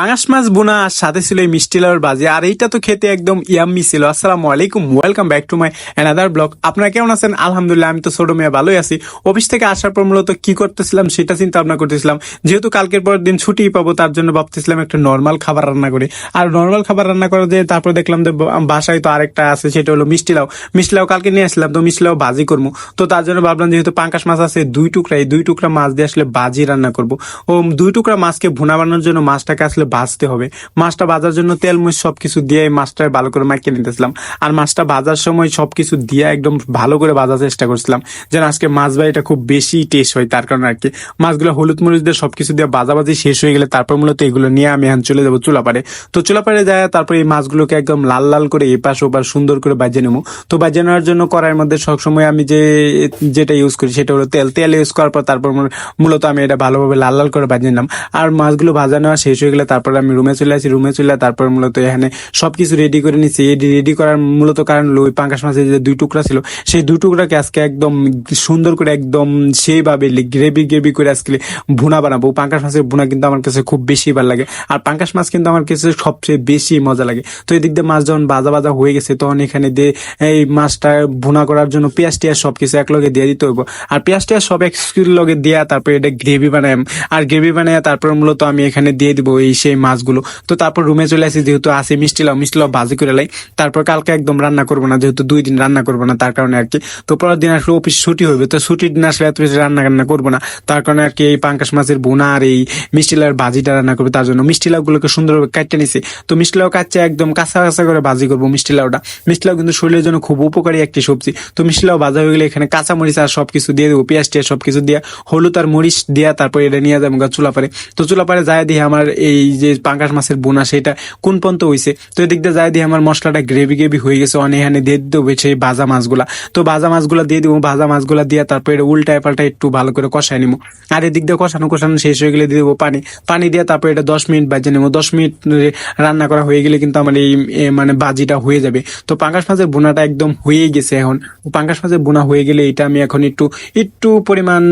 পাঙাশ মাছ বোনা আর সাথে ছিল এই মিষ্টি লাউর বাজি আর এইটা তো খেতে একদম ইয়াম্মি ছিল। আসসালামু আলাইকুম welcome back to my another blog আপনারা কেমন আছেন? আলহামদুলিল্লাহ, আমি তো ছোট মেয়ে, ভালোই আছি। অফিস থেকে আসার পর মূলত কি করতেছিলাম সেটা চিন্তা ভাবনা করতেছিলাম। যেহেতু কালকের পর দিন ছুটি পাবো, তার জন্য ভাবতেছিলাম একটা নর্মাল খাবার রান্না করি। আর নর্মাল খাবার রান্না করে দিয়ে তারপর দেখলাম যে বাসায় তো আরেকটা আছে, সেটা হলো মিষ্টি লাউ। মিষ্টি লাউ কালকে নিয়ে আসলাম, তো মিষ্টি লাউ ভাজি করব। তো তার জন্য ভাবলাম যেহেতু পাঙ্কাশ মাছ আছে, দুই টুকরা, এই দুই টুকরা মাছ দিয়ে আসলে বাজি রান্না করব। ও দুই টুকরা মাছকে ভুনা বানানোর জন্য মাছটাকে আসলে ভাজতে হবে। মাছটা ভাজার জন্য তেল মুচ সবকিছু দিয়ে এই মাছটা ভালো করে মাখিয়ে নিতেছিলাম। আর মাছটা ভাজার সময় সবকিছু দিয়ে একদম ভালো করে ভাজার চেষ্টা করছিলাম। যেন আজকে মাছ ভাইটা খুব বেশি টেস্ট হয়, তার কারণে আর কি মাছগুলো হলুদ মরিচ দিয়ে সব কিছু দিয়ে ভাজাভাজি শেষ হয়ে গেলে তারপর মূলত এগুলো নিয়ে আমি এখন চলে যাব চুলাপাড়ে। তো চুলাপাড়ে যায় তারপর এই মাছগুলোকে একদম লাল লাল করে এপাশ ওপাশ সুন্দর করে বাজিয়ে নেব। তো বাজিয়ে নেওয়ার জন্য কড়াইয়ের মধ্যে সবসময় আমি যে, যেটা ইউজ করি সেটা হলো তেল। তেল ইউজ করার পর তারপর মূলত আমি এটা ভালোভাবে লাল লাল করে বাজিয়ে নিলাম। আর মাছগুলো ভাজা নেওয়া শেষ হয়ে গেলে তারপর আমি রুমে চলে আসি রুমে চলে তারপর মূলত এখানে সবকিছু রেডি করে নিচ্ছি রেডি করার মূলত কারণ ওই পাঙ্কাশ মাছের যে দুই টুকরা ছিল, সেই দুই টুকরাকে আজকে একদম সুন্দর করে একদম সেইভাবে গ্রেভি গ্রেভি করে আজকে ভুনা বানাবো। পাঙ্কাশ মাছের ভুনা কিন্তু আমার কাছে খুব বেশি ভালো লাগে। আর পাঙ্কাশ মাছ কিন্তু আমার কাছে সবচেয়ে বেশি মজা লাগে। তো এদিক দিয়ে মাছ যখন বাজা বাজা হয়ে গেছে, তখন এখানে দিয়ে এই মাছটা ভুনা করার জন্য পেঁয়াজ, টিয়াজ সবকিছু এক লগে দিয়ে দিতে হইব। আর পেঁয়াজ, টিয়াজ সব এক লগে দেয়া তারপরে এটা গ্রেভি বানাই আর গ্রেভি বানাই তারপর মূলত আমি এখানে দিয়ে দিব এই সেই মাছগুলো। তো তারপর রুমে চলে আসি, যেহেতু আছে মিষ্টি লাউ মিষ্টি লাউ ভাজি করে লাই। তারপর কালকে একদম রান্না করব না, যেহেতু দুই দিন রান্না করব না, তার কারণে আর কি তো পরের দিন আসলে অফিস ছুটি হবে তো ছুটির দিন আসলে এত বেশি রান্না কান্না করব না। তার কারণে আর কি এই পাঙ্কাশ মাছের বোনা আর এই মিষ্টি লাউর ভাজিটা রান্না করবে, তার জন্য। মিষ্টি লাউগুলোকে সুন্দরভাবে কাটতে নিছি। তো মিষ্টি লাউ কাটছে একদম কাঁচা কাঁচা করে ভাজি করব মিষ্টি লাউটা। মিষ্টি লাউ কিন্তু শরীরের জন্য খুব উপকারী একটি সবজি। তো মিষ্টি লাউ ভাজা হয়ে গেলে এখানে কাঁচা মরিচ আর সবকিছু দিয়ে দেবো, পেঁয়াজ টিয়াজ সবকিছু দিয়ে, হলুদ আর মরিচ দিয়া তারপর এটা নিয়ে যাব চুলা পারে তো চুলা পারে যায় দিয়ে আমার এই যে পাঙ্কাশ মাছের বোনা, সেটা কোন পর্যন্ত হয়েছে তো এদিক দিয়ে যায় দিয়ে আমার মশলাটা গ্রেভি গ্রেভি হয়ে গেছে অনেক এখানে দিয়ে দিতে হবে সেই ভাজা মাছগুলা। তো ভাজা মাছগুলা দিয়ে দিব, ভাজা মাছগুলা দিয়ে তারপরে উল্টায় পাল্টা একটু ভালো করে কষায় নিবো। আর এদিক দিয়ে কষানো কষানো শেষ হয়ে গেলে দিয়ে দেবো পানি। পানি দিয়ে তারপর এটা দশ মিনিট বাজে নেব। দশ মিনিট রান্না করা হয়ে গেলে কিন্তু আমার এই মানে বাজিটা হয়ে যাবে। তো পাঙ্কাশ মাছের বোনাটা একদম হয়ে গেছে এখন। পাঙ্কাশ মাছের বোনা হয়ে গেলে এটা আমি এখন একটু একটু পরিমাণ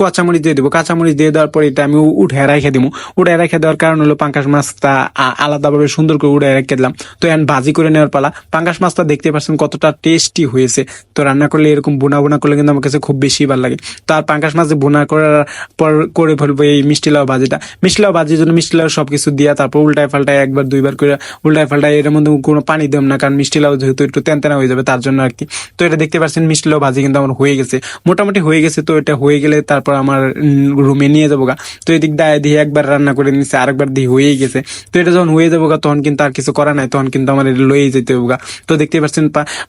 কাঁচামরিচ দিয়ে দেবো। কাঁচামরিচ দিয়ে দেওয়ার পর এটা আমি উঠে রেখে দিব। উঠে রেখে দেওয়ার কারণ হলো পাঙ্কাশ মাছটা আলাদাভাবে সুন্দর করে উঠে রেখে দিলাম। তো এখন ভাজি করে নেওয়ার পালা। পাঙ্কাশ মাছটা দেখতে পাচ্ছেন কতটা টেস্টি হয়েছে। তো রান্না করলে এরকম বোনা বোনা করলে কিন্তু আমার কাছে খুব বেশি ভালো লাগে। তো আর পাঙ্কাশ মাছ বোনা করার পর করে ফেলব এই মিষ্টি লাউ ভাজিটা। মিষ্টি লাউ ভাজির জন্য মিষ্টি লাউ সবকিছু দিয়া তারপর উল্টায় পাল্টায় একবার দুইবার করে উল্টায় পাল্টায় এর মধ্যে কোনো পানি দেব না, কারণ মিষ্টি লাউ যেহেতু একটু তেনতেনা হয়ে যাবে তার জন্য আর কি তো এটা দেখতে পাচ্ছেন মিষ্টি লাউ ভাজি কিন্তু আমার হয়ে গেছে। মোটামুটি হয়ে গেছে তো এটা হয়ে গেলে তারপর আমার রুমে নিয়ে যাব গা। তো এদিক দায় দিয়ে একবার রান্না করে নিচ্ছে আরেকবার দিয়ে হয়েই গেছে। তো এটা যখন হয়ে যাব তখন কিন্তু আর কিছু করা নাই, তখন কিন্তু আমার এটা লয়ে যেতে হবে তো দেখতে পাচ্ছেন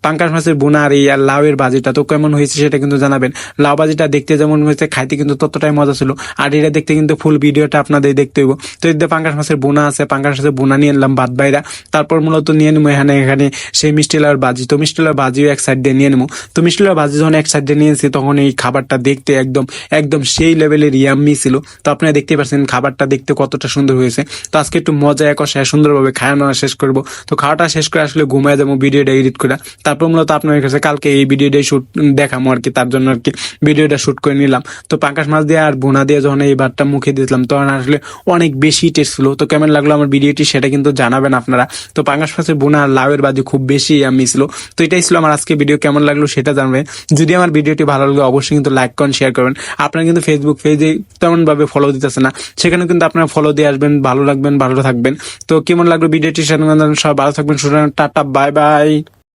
পাঙ্কাশ মাছের বোনা আর এই, আর লাউয়ের বাজিটা তো কেমন হয়েছে সেটা কিন্তু জানাবেন। লাউ বাজিটা দেখতে যেমন হয়েছে, খাইতে কিন্তু ততটাই মজা ছিল। আর এটা দেখতে কিন্তু ফুল ভিডিওটা আপনাদের দেখতে হইব। তো এদিকে পাঙ্কাশ মাছের বোনা আছে, পাঙ্কাশ মাছের বোনা নিয়ে এলাম ভাত বাইরা। তারপর মূলত নিয়ে নেব এখানে এখানে সেই মিষ্টি লাউর বাজি তো মিষ্টি লাউর বাজিও এক সাইড দিয়ে নিয়ে নেব। তো মিষ্টি লাউর ভাজি যখন এক সাইড দিয়ে নিয়েছি তখন এই খাবারটা দেখতে একদম একদম সেই লেভেলের ইয়াম্মি ছিল। তো আপনারা দেখতে পাচ্ছেন, খাবারটা দেখতে কতটা সুন্দর হয়েছে। তো আজকে একটু মজা এক সুন্দরভাবে খাওয়ানো শেষ করব। তো খাওয়াটা শেষ করে আসলে ঘুমায় যাব, ভিডিওটা এডিট করে। তারপর মূলত আপনার কাছে কালকে এই ভিডিওটাই শুট দেখামো আর কি, তার জন্য আর কি ভিডিওটা শুট করে নিলাম। তো পাঙ্কাশ মাছ দিয়ে আর বোনা দিয়ে যখন এই ভাতটা মুখে দিয়েছিলাম, তখন আসলে অনেক বেশি টেস্ট ছিল। তো কেমন লাগল আমার ভিডিওটি সেটা কিন্তু জানাবেন আপনারা। তো পাঙ্কাশ মাছের বোনা আর লাউয়ের বাজি খুব বেশি আমি ছিল। তো এটাই ছিল আমার আজকে ভিডিও কেমন লাগল সেটা জানবেন। যদি আমার ভিডিওটি ভালো লাগল অবশ্যই কিন্তু লাইক করেন শেয়ার করবেন। আপনারা কিন্তু ফেসবুক পেজে তেমন ভাবে ফলো দিতেছে না। সেখানে কিন্তু আপনারা ফলো দিয়ে আসবেন, ভালো লাগবেন, ভালো থাকবেন। তো কেমন লাগল? ভিডিওটি সেটা সব ভালো থাকবেন সুতরাং টাটা বাই বাই